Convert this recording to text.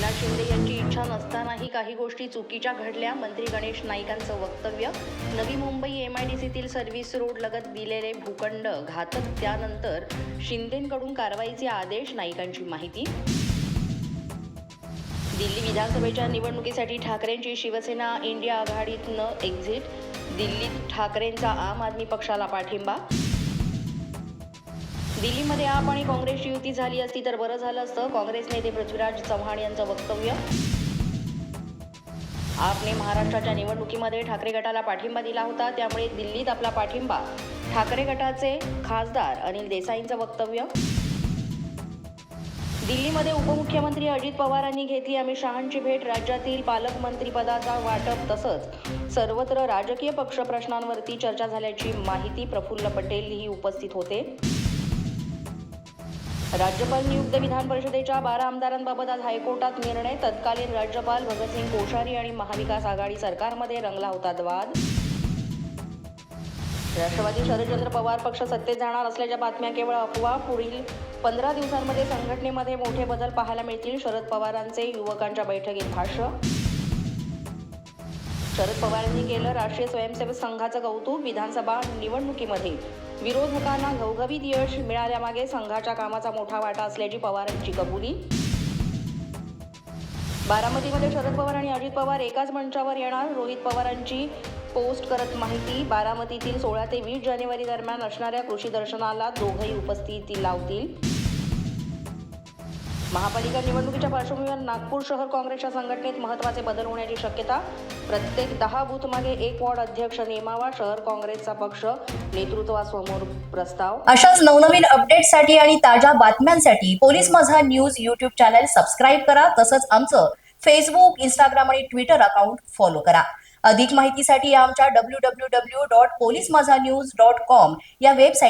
ना शिवंदे यांची इच्छा नसतानाही काही गोष्टी चुकीच्या घडल्या. मंत्री गणेश नाईकांचं वक्तव्य. Navi Mumbai M I D सीतील service road लगत दिलेले भूखंड घातक. त्यानंतर शिंदेकडून कारवाईचे आदेश नाईकांची माहिती. दिल्ली विधानसभेच्या निवडणुकीसाठी ठाकरेंची शिवसेना इंडिया आघाडीतनं एक्झिट दिल्लीत ठाकरेंचा आम आदमी पक्षाला पाठिंबा दिल्लीमध्ये आप आणि काँग्रेसची युती झाली असती तर बरं झालं असतं. काँग्रेस नेते पृथ्वीराज चव्हाण यांचं वक्तव्य. आपने महाराष्ट्राच्या निवडणुकीमध्ये ठाकरे गटाला पाठिंबा दिला होता. त्यामुळे दिल्लीत आपला पाठिंबा. ठाकरे गटाचे खासदार अनिल देसाईंचं वक्तव्य. दिल्लीमध्ये उपमुख्यमंत्री अजित पवारांनी घेतली अमित शहांची भेट. राज्यातील पालकमंत्रीपदाचा वाटप तसंच सर्वत्र राजकीय पक्ष प्रश्नांवरती चर्चा झाल्याची माहिती प्रफुल्ल पटेलही उपस्थित होते. राज्यपाल नियुक्त विधान परिषदेच्या बारा आमदारांबाबत आज हायकोर्टात निर्णय. तत्कालीन राज्यपाल भगतसिंग कोश्यारी आणि महाविकास आघाडी सरकारमध्ये रंगला होता वाद राष्ट्रवादी शरदचंद्र पवार पक्ष सत्तेत जाणार असल्याच्या बातम्या केवळ अफवा. पुढील पंधरा दिवसांमध्ये संघटनेमध्ये मोठे बदल पाहायला मिळतील. शरद पवारांचे युवकांच्या बैठकीत भाष्य. शरद पवारांनी केलं राष्ट्रीय स्वयंसेवक संघाचं कौतुक. विधानसभा निवडणुकीमध्ये विरोधकांना घवघवीत यश मिळाल्यामागे संघाच्या कामाचा मोठा वाटा असल्याची पवारांची कबुली. बारामतीमध्ये शरद पवार आणि अजित पवार एकाच मंचावर येणार. रोहित पवारांची पोस्ट करत माहिती बारामतीतील सोळा ते वीस जानेवारी दरम्यान असणाऱ्या कृषी दर्शनाला दोघंही उपस्थिती लावतील. महापालिका निवडणुकीच्या पार्श्वभूमीवर नागपूर शहर काँग्रेसच्या संघटनेत महत्त्वाचे बदल होण्याची शक्यता प्रत्येक दहा बूथमागे एक वॉर्ड अध्यक्ष नेमावा शहर काँग्रेसचा पक्ष नेतृत्वासमोर प्रस्ताव. अशाच नवनवीन अपडेटसाठी आणि ताज्या बातम्यांसाठी police Majha news YouTube channel subscribe करा तसंच आमचं फेसबुक इंस्टाग्राम आणि ट्विटर अकाउंट फॉलो करा. अधिक माहितीसाठी आमच्या W W W dot police Majha news dot com या वेबसाईट